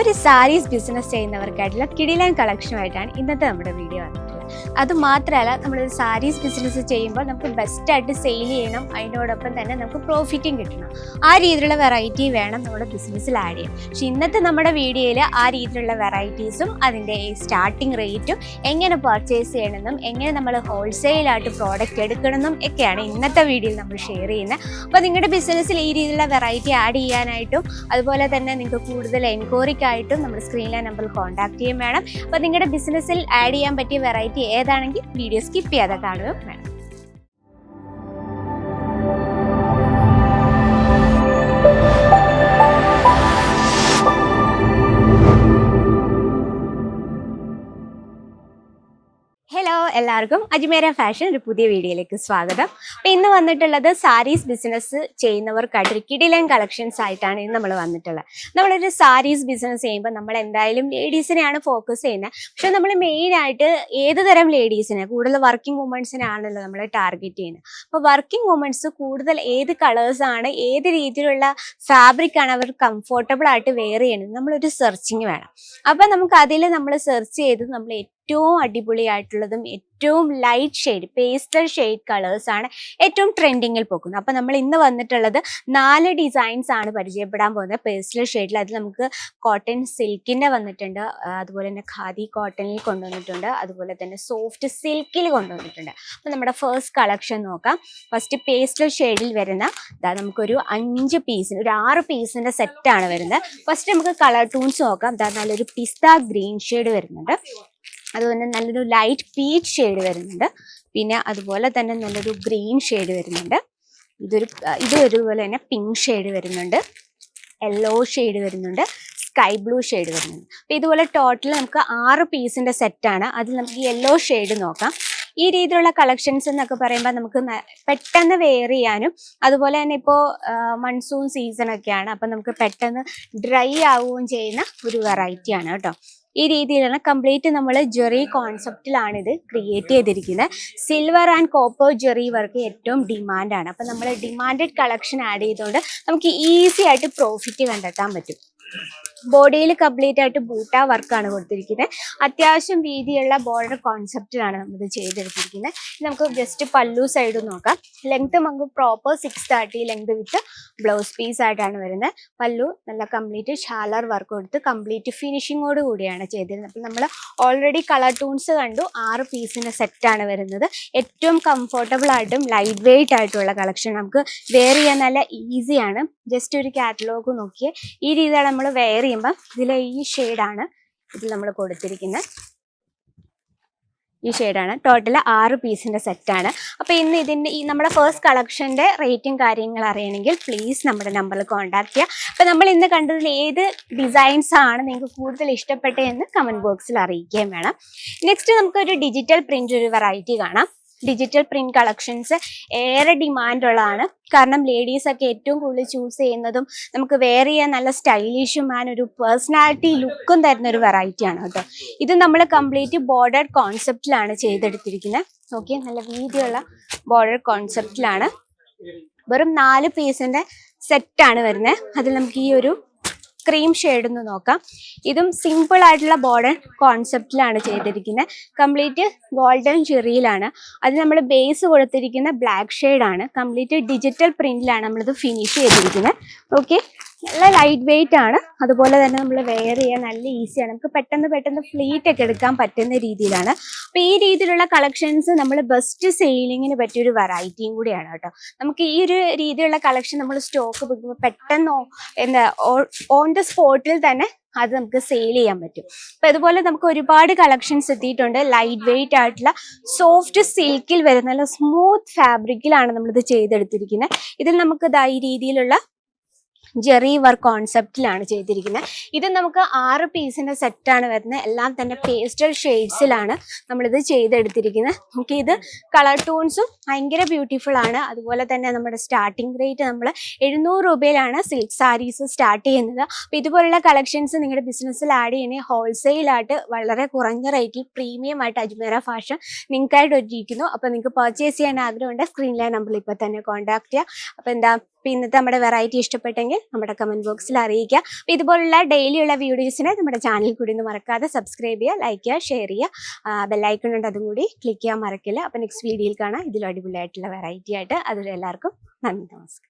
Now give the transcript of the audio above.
ഒരു സാരീസ് ബിസിനസ് ചെയ്യുന്നവർക്കായിട്ടുള്ള കിടിലൻ കളക്ഷനുമായിട്ടാണ് ഇന്നത്തെ നമ്മുടെ വീഡിയോ വന്നിട്ടുള്ളത്. അത് മാത്രമല്ല നമ്മളൊരു സാരീസ് ബിസിനസ് ചെയ്യുമ്പോൾ നമുക്ക് ബെസ്റ്റായിട്ട് സെയിൽ ചെയ്യണം. അതിനോടൊപ്പം തന്നെ നമുക്ക് പ്രോഫിറ്റും കിട്ടണം. ആ രീതിയിലുള്ള വെറൈറ്റി വേണം നമ്മുടെ ബിസിനസ്സിൽ ആഡ് ചെയ്യാൻ. പക്ഷെ ഇന്നത്തെ നമ്മുടെ വീഡിയോയിൽ ആ രീതിയിലുള്ള വെറൈറ്റീസും അതിന്റെ സ്റ്റാർട്ടിംഗ് റേറ്റും എങ്ങനെ പർച്ചേസ് ചെയ്യണമെന്നും എങ്ങനെ നമ്മൾ ഹോൾസെയിലായിട്ട് പ്രോഡക്റ്റ് എടുക്കണമെന്നും ഒക്കെയാണ് ഇന്നത്തെ വീഡിയോയിൽ നമ്മൾ ഷെയർ ചെയ്യുന്നത്. അപ്പോൾ നിങ്ങളുടെ ബിസിനസ്സിൽ ഈ രീതിയിലുള്ള വെറൈറ്റി ആഡ് ചെയ്യാനായിട്ടും അതുപോലെ തന്നെ നിങ്ങൾക്ക് കൂടുതൽ എൻക്വയറിക്കായിട്ടും നമ്മുടെ സ്ക്രീനിലെ നമ്പറിൽ കോൺടാക്ട് ചെയ്യും വേണം. അപ്പോൾ നിങ്ങളുടെ ബിസിനസ്സിൽ ആഡ് ചെയ്യാൻ പറ്റിയ വെറൈറ്റി ഏതാണെങ്കിൽ വീഡിയോ സ്കിപ്പ് ചെയ്യാതെ കാണുകയും വേണം. എല്ലാവർക്കും അജ്മേര ഫാഷൻ ഒരു പുതിയ വീഡിയോയിലേക്ക് സ്വാഗതം. അപ്പം ഇന്ന് വന്നിട്ടുള്ളത് സാരീസ് ബിസിനസ് ചെയ്യുന്നവർക്കായിട്ട് ഒരു കിടിലൻ കളക്ഷൻസ് ആയിട്ടാണ് ഇന്ന് നമ്മൾ വന്നിട്ടുള്ളത്. നമ്മളൊരു സാരീസ് ബിസിനസ് ചെയ്യുമ്പോൾ നമ്മൾ എന്തായാലും ലേഡീസിനെയാണ് ഫോക്കസ് ചെയ്യുന്നത്. പക്ഷെ നമ്മൾ മെയിൻ ആയിട്ട് ഏത് തരം ലേഡീസിനെ കൂടുതൽ വർക്കിംഗ് വുമൺസിനാണല്ലോ നമ്മൾ ടാർഗറ്റ് ചെയ്യുന്നത്. അപ്പോൾ വർക്കിംഗ് വുമൺസ് കൂടുതൽ ഏത് കളേഴ്സ് ആണ് ഏത് രീതിയിലുള്ള ഫാബ്രിക് ആണ് അവർ കംഫോർട്ടബിൾ ആയിട്ട് വെയർ ചെയ്യുന്നത് നമ്മളൊരു സെർച്ചിങ് വേണം. അപ്പം നമുക്ക് അതിൽ നമ്മൾ സെർച്ച് ചെയ്ത് നമ്മൾ ഏറ്റവും അടിപൊളിയായിട്ടുള്ളതും ഏറ്റവും light shade pastel shade colours ആണ് ഏറ്റവും ട്രെൻഡിങ്ങിൽ പോകുന്നത്. അപ്പം നമ്മൾ ഇന്ന് വന്നിട്ടുള്ളത് നാല് ഡിസൈൻസ് ആണ് പരിചയപ്പെടാൻ പോകുന്നത്. പേസ്റ്റൽ ഷെയ്ഡിൽ അത് നമുക്ക് കോട്ടൺ സിൽക്കിന്റെ വന്നിട്ടുണ്ട് അതുപോലെ തന്നെ ഖാദി കോട്ടണിൽ കൊണ്ടുവന്നിട്ടുണ്ട് അതുപോലെ തന്നെ സോഫ്റ്റ് സിൽക്കിൽ കൊണ്ടുവന്നിട്ടുണ്ട്. അപ്പം നമ്മുടെ ഫസ്റ്റ് കളക്ഷൻ നോക്കാം. ഫസ്റ്റ് പേസ്റ്റൽ ഷെയ്ഡിൽ വരുന്ന ഇതാ നമുക്കൊരു അഞ്ച് പീസിന് ഒരു ആറ് പീസിന്റെ സെറ്റാണ് വരുന്നത്. ഫസ്റ്റ് നമുക്ക് കളർ ടൂൺസ് നോക്കാം. ഇതാ നല്ലൊരു പിസ്ത ഗ്രീൻ ഷെയ്ഡ് വരുന്നുണ്ട്. അതുപോലെ നല്ലൊരു ലൈറ്റ് പീച്ച് ഷെയ്ഡ് വരുന്നുണ്ട്. പിന്നെ അതുപോലെ തന്നെ നല്ലൊരു ഗ്രീൻ ഷെയ്ഡ് വരുന്നുണ്ട്. ഇതൊരു ഇത് ഒരുപോലെ തന്നെ പിങ്ക് ഷെയ്ഡ് വരുന്നുണ്ട്. യെല്ലോ ഷെയ്ഡ് വരുന്നുണ്ട്. സ്കൈ ബ്ലൂ ഷെയ്ഡ് വരുന്നുണ്ട്. അപ്പോൾ ഇതുപോലെ ടോട്ടൽ നമുക്ക് ആറ് പീസിന്റെ സെറ്റാണ് അതിൽ നമുക്ക് യെല്ലോ ഷെയ്ഡ് നോക്കാം. ഈ രീതിയിലുള്ള കളക്ഷൻസ് എന്നൊക്കെ പറയുമ്പോൾ നമുക്ക് പെട്ടെന്ന് വെയർ ചെയ്യാനും അതുപോലെ തന്നെ ഇപ്പോൾ മൺസൂൺ സീസൺ ഒക്കെയാണ്. അപ്പം നമുക്ക് പെട്ടെന്ന് ഡ്രൈ ആവുകയും ചെയ്യുന്ന ഒരു വെറൈറ്റിയാണ് കേട്ടോ. ഈ രീതിയിലാണ് കംപ്ലീറ്റ് നമ്മൾ ജെറി കോൺസെപ്റ്റിലാണ് ഇത് ക്രിയേറ്റ് ചെയ്തിരിക്കുന്നത് silver and copper zari work ഏറ്റവും ഡിമാൻഡാണ് അപ്പം നമ്മൾ ഡിമാൻഡഡ് കളക്ഷൻ ആഡ് ചെയ്തുകൊണ്ട് നമുക്ക് ഈസി ആയിട്ട് പ്രോഫിറ്റ് കണ്ടെത്താൻ പറ്റും. ബോഡിയിൽ കംപ്ലീറ്റ് ആയിട്ട് ബൂട്ടാ വർക്കാണ് കൊടുത്തിരിക്കുന്നത് അത്യാവശ്യം വീതിയുള്ള ബോർഡർ കോൺസെപ്റ്റിലാണ് നമ്മൾ ചെയ്തെടുത്തിരിക്കുന്നത് നമുക്ക് ജസ്റ്റ് പല്ലു സൈഡ് നോക്കാം. ലെങ്ത് നമുക്ക് proper six thirty length with blouse piece ആയിട്ടാണ് വരുന്നത് പല്ലു നല്ല കംപ്ലീറ്റ് ഷാലർ വർക്ക് കൊടുത്ത് കംപ്ലീറ്റ് ഫിനിഷിങ്ങോട് കൂടിയാണ് ചെയ്തിരുന്നത് അപ്പം നമ്മൾ ഓൾറെഡി കളർ ടൂൺസ് കണ്ടു. ആറ് പീസിന്റെ സെറ്റാണ് വരുന്നത്. ഏറ്റവും കംഫർട്ടബിൾ ആയിട്ടും ലൈറ്റ് വെയിറ്റ് ആയിട്ടുള്ള കളക്ഷൻ നമുക്ക് വെയർ ചെയ്യാൻ നല്ല ഈസിയാണ് ജസ്റ്റ് ഒരു കാറ്റലോഗ് നോക്കിയേ. ഈ രീതിയിലാണ് നമ്മൾ വെയർ ചെയ്യുമ്പോൾ ഇതിലെ ഈ ഷെയ്ഡാണ് ഇതിൽ നമ്മൾ കൊടുത്തിരിക്കുന്നത്. ഈ ഷെയ്ഡാണ് ടോട്ടൽ ആറ് പീസിന്റെ സെറ്റാണ് അപ്പോൾ ഇന്ന് ഇതിന്റെ ഈ നമ്മുടെ ഫസ്റ്റ് കളക്ഷന്റെ റേറ്റും കാര്യങ്ങൾ അറിയണമെങ്കിൽ പ്ലീസ് നമ്മുടെ നമ്പറിൽ കോൺടാക്ട് ചെയ്യുക അപ്പോൾ നമ്മൾ ഇന്ന് കണ്ടതിൽ ഏത് ഡിസൈൻസ് ആണ് നിങ്ങൾക്ക് കൂടുതൽ ഇഷ്ടപ്പെട്ടതെന്ന് കമന്റ് ബോക്സിൽ അറിയിക്കുകയും വേണം. നെക്സ്റ്റ് നമുക്കൊരു ഡിജിറ്റൽ പ്രിന്റ് ഒരു വെറൈറ്റി കാണാം. ഡിജിറ്റൽ പ്രിന്റ് കളക്ഷൻസ് ഏറെ ഡിമാൻഡുള്ളതാണ് കാരണം ലേഡീസ് ഒക്കെ ഏറ്റവും കൂടുതൽ ചൂസ് ചെയ്യുന്നതും നമുക്ക് വേറെ ചെയ്യാൻ നല്ല സ്റ്റൈലിഷും ആൻഡ് ഒരു പേഴ്സണാലിറ്റി ലുക്കും തരുന്ന ഒരു വെറൈറ്റി ആണ് കേട്ടോ. ഇത് നമ്മൾ കംപ്ലീറ്റ് ബോർഡർ കോൺസെപ്റ്റിലാണ് ചെയ്തെടുത്തിരിക്കുന്നത് നോക്കിയ നല്ല വീതിയുള്ള ബോർഡർ കോൺസെപ്റ്റിലാണ് വെറും നാല് പീസിന്റെ സെറ്റാണ് വരുന്നത് അതിൽ നമുക്ക് ഈ ഒരു ക്രീം ഷെയ്ഡ് ഒന്ന് നോക്കാം. ഇതും സിമ്പിൾ ആയിട്ടുള്ള ബോർഡർ കോൺസെപ്റ്റിലാണ് ചെയ്തിരിക്കുന്നത് കംപ്ലീറ്റ് ഗോൾഡൻ ചെറിയിലാണ് അത് നമ്മൾ ബേസ് കൊടുത്തിരിക്കുന്ന ബ്ലാക്ക് ഷെയ്ഡാണ് കംപ്ലീറ്റ് ഡിജിറ്റൽ പ്രിന്റിലാണ് നമ്മളിത് ഫിനിഷ് ചെയ്തിരിക്കുന്നത് ഓക്കെ നല്ല ലൈറ്റ് വെയിറ്റ് ആണ്. അതുപോലെ തന്നെ നമ്മൾ വെയർ ചെയ്യാൻ നല്ല ഈസിയാണ് നമുക്ക് പെട്ടെന്ന് പെട്ടെന്ന് ഫ്ലീറ്റ് ഒക്കെ എടുക്കാൻ പറ്റുന്ന രീതിയിലാണ്. അപ്പോൾ ഈ രീതിയിലുള്ള കളക്ഷൻസ് നമ്മൾ ബെസ്റ്റ് സെയിലിങ്ങിന് പറ്റിയ ഒരു വെറൈറ്റിയും കൂടിയാണ് കേട്ടോ. നമുക്ക് ഈ ഒരു രീതിയിലുള്ള കളക്ഷൻ നമ്മൾ സ്റ്റോക്ക് വെക്കുമ്പോൾ പെട്ടെന്ന് എന്താ ഓൺ ദ സ്പോട്ടിൽ തന്നെ അത് നമുക്ക് സെയിൽ ചെയ്യാൻ പറ്റും. അപ്പൊ ഇതുപോലെ നമുക്ക് ഒരുപാട് കളക്ഷൻസ് എത്തിയിട്ടുണ്ട്. ലൈറ്റ് വെയിറ്റ് ആയിട്ടുള്ള സോഫ്റ്റ് സിൽക്കിൽ വരുന്ന സ്മൂത്ത് ഫാബ്രിക്കിലാണ് നമ്മളിത് ചെയ്തെടുത്തിരിക്കുന്നത് ഇതിൽ നമുക്ക് ഈ രീതിയിലുള്ള ജെറി വർക്ക് കോൺസെപ്റ്റിലാണ് ചെയ്തിരിക്കുന്നത്. ഇത് നമുക്ക് ആറ് പീസിന്റെ സെറ്റാണ് വരുന്നത്. എല്ലാം തന്നെ പേസ്റ്റൽ ഷെയ്ഡ്സിലാണ് നമ്മളിത് ചെയ്തെടുത്തിരിക്കുന്നത്. നമുക്ക് ഇത് കളർ ടൂൺസും ഭയങ്കര ബ്യൂട്ടിഫുൾ ആണ്. അതുപോലെ തന്നെ നമ്മുടെ സ്റ്റാർട്ടിംഗ് റേറ്റ് നമ്മൾ എഴുന്നൂറ് രൂപയിലാണ് സിൽക്ക് സാരീസ് സ്റ്റാർട്ട് ചെയ്യുന്നത്. അപ്പോൾ ഇതുപോലുള്ള കളക്ഷൻസ് നിങ്ങളുടെ ബിസിനസ്സിൽ ആഡ് ചെയ്യണേ ഹോൾസെയിലായിട്ട് വളരെ കുറഞ്ഞ റേറ്റിൽ പ്രീമിയം ആയിട്ട് അജ്മേര ഫാഷൻ നിങ്ങൾക്കായിട്ട് ഒരുക്കിയിരിക്കുന്നു. അപ്പോൾ നിങ്ങൾക്ക് പർച്ചേസ് ചെയ്യാൻ ആഗ്രഹമുണ്ട് സ്ക്രീനിലെ നമ്പറിൽ ഇപ്പോൾ തന്നെ കോൺടാക്ട് ചെയ്യുക അപ്പോൾ എന്താ അപ്പോൾ ഇന്നത്തെ നമ്മുടെ വെറൈറ്റി ഇഷ്ടപ്പെട്ടെങ്കിൽ നമ്മുടെ കമന്റ് ബോക്സിൽ അറിയിക്കുക. അപ്പോൾ ഇതുപോലുള്ള ഡെയിലിയുള്ള വീഡിയോസിനെ നമ്മുടെ ചാനൽ കൂടി ഒന്ന് മറക്കാതെ സബ്സ്ക്രൈബ് ചെയ്യുക ലൈക്ക് ചെയ്യുക ഷെയർ ചെയ്യുക. ബെല്ലൈക്കൺ ഉണ്ട് അതും കൂടി ക്ലിക്ക് ചെയ്യാൻ മറക്കില്ല. അപ്പോൾ നെക്സ്റ്റ് വീഡിയോയിൽ കാണാം. ഇതിലും അടിപൊളിയായിട്ടുള്ള വെറൈറ്റി ആയിട്ട്. അതുവരെ എല്ലാവർക്കും നന്ദി നമസ്കാരം.